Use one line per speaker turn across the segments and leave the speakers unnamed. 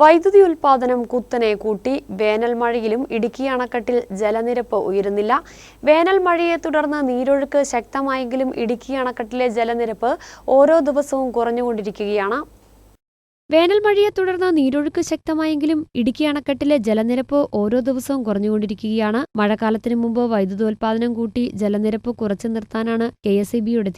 വൈദ്യുതി ഉൽപാദനം കുത്തനെ കൂട്ടി. വേനൽ മഴയിലും ഇടുക്കി അണക്കെട്ടിൽ ജലനിരപ്പ് ഉയരുന്നില്ല. വേനൽ മഴയെ തുടർന്ന് നീരൊഴുക്ക് ശക്തമായെങ്കിലും ഇടുക്കി അണക്കെട്ടിലെ ജലനിരപ്പ് ഓരോ ദിവസവും കുറഞ്ഞുകൊണ്ടിരിക്കുകയാണ്. വേനൽ മഴയെ തുടർന്ന് നീരൊഴുക്ക് ശക്തമായെങ്കിലും ഇടുക്കി അണക്കെട്ടിലെ ജലനിരപ്പ് ഓരോ ദിവസവും കുറഞ്ഞുകൊണ്ടിരിക്കുകയാണ്. മഴക്കാലത്തിന് മുമ്പ് വൈദ്യുതോൽപാദനം കൂട്ടി ജലനിരപ്പ് കുറച്ചു നിർത്താനാണ് കെ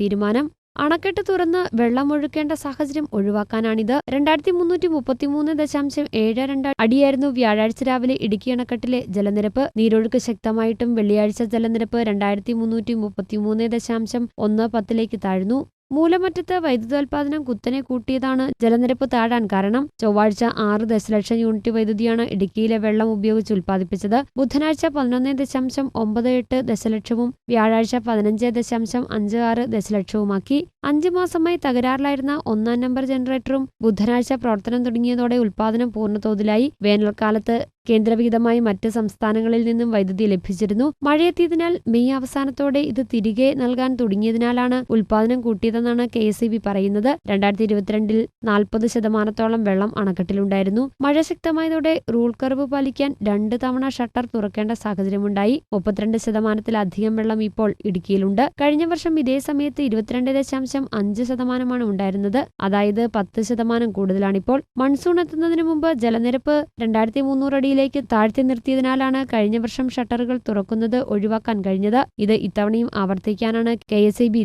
തീരുമാനം. അണക്കെട്ട് തുറന്ന് വെള്ളമൊഴുക്കേണ്ട സാഹചര്യം ഒഴിവാക്കാനാണിത്. രണ്ടായിരത്തി മുന്നൂറ്റി മുപ്പത്തിമൂന്ന് ദശാംശം ഏഴ് രണ്ട് അടിയായിരുന്നു വ്യാഴാഴ്ച രാവിലെ ഇടുക്കി അണക്കെട്ടിലെ ജലനിരപ്പ്. നീരൊഴുക്ക് ശക്തമായിട്ടും വെള്ളിയാഴ്ച ജലനിരപ്പ് രണ്ടായിരത്തി മുന്നൂറ്റി മുപ്പത്തിമൂന്ന് ദശാംശം ഒന്ന് പത്തിലേക്ക് താഴ്ന്നു. മൂലമറ്റത്ത് വൈദ്യുതോൽപാദനം കുത്തനെ കൂട്ടിയതാണ് ജലനിരപ്പ് താഴാൻ കാരണം. ചൊവ്വാഴ്ച ആറ് ദശലക്ഷം യൂണിറ്റ് വൈദ്യുതിയാണ് ഇടുക്കിയിലെ വെള്ളം ഉപയോഗിച്ച് ഉൽപ്പാദിപ്പിച്ചത്. ബുധനാഴ്ച പതിനൊന്ന് ദശാംശം ഒമ്പത് എട്ട് ദശലക്ഷവും വ്യാഴാഴ്ച പതിനഞ്ച് ദശാംശം അഞ്ച് ആറ് ദശലക്ഷവുമാക്കി. അഞ്ച് മാസമായി തകരാറിലായിരുന്ന ഒന്നാം നമ്പർ ജനറേറ്ററും ബുധനാഴ്ച പ്രവർത്തനം തുടങ്ങിയതോടെ ഉൽപാദനം പൂർണതോതിലായി. വേനൽക്കാലത്ത് കേന്ദ്രവിഹിതമായി മറ്റ് സംസ്ഥാനങ്ങളിൽ നിന്നും വൈദ്യുതി ലഭിച്ചിരുന്നു. മഴയെത്തിയതിനാൽ മെയ് അവസാനത്തോടെ ഇത് തിരികെ നൽകാൻ തുടങ്ങിയതിനാലാണ് ഉൽപാദനം കൂട്ടിയതെന്നാണ് കെ എസ് ഇ പറയുന്നത്. രണ്ടായിരത്തി ഇരുപത്തിരണ്ടിൽ നാൽപ്പത് ശതമാനത്തോളം വെള്ളം അണക്കെട്ടിലുണ്ടായിരുന്നു. മഴ ശക്തമായതോടെ റൂൾ കർവ് പാലിക്കാൻ രണ്ട് തവണ ഷട്ടർ തുറക്കേണ്ട സാഹചര്യമുണ്ടായി. മുപ്പത്തിരണ്ട് ശതമാനത്തിലധികം വെള്ളം ഇപ്പോൾ ഇടുക്കിയിലുണ്ട്. കഴിഞ്ഞ വർഷം ഇതേ സമയത്ത് ഇരുപത്തിരണ്ട് ദശാംശം അഞ്ച് ശതമാനമാണ് ഉണ്ടായിരുന്നത്. അതായത് പത്ത് ശതമാനം കൂടുതലാണിപ്പോൾ. മൺസൂൺ എത്തുന്നതിന് മുമ്പ് ജലനിരപ്പ് രണ്ടായിരത്തി മുന്നൂറ് അടിയിലേക്ക് താഴ്ത്തി നിർത്തിയതിനാലാണ് കഴിഞ്ഞ വർഷം ഷട്ടറുകൾ തുറക്കുന്നത് ഒഴിവാക്കാൻ കഴിഞ്ഞത്. ഇത് ഇത്തവണയും ആവർത്തിക്കാനാണ് കെ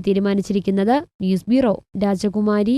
തീരുമാനിച്ചിരിക്കുന്നത്. News bureau Rajakumari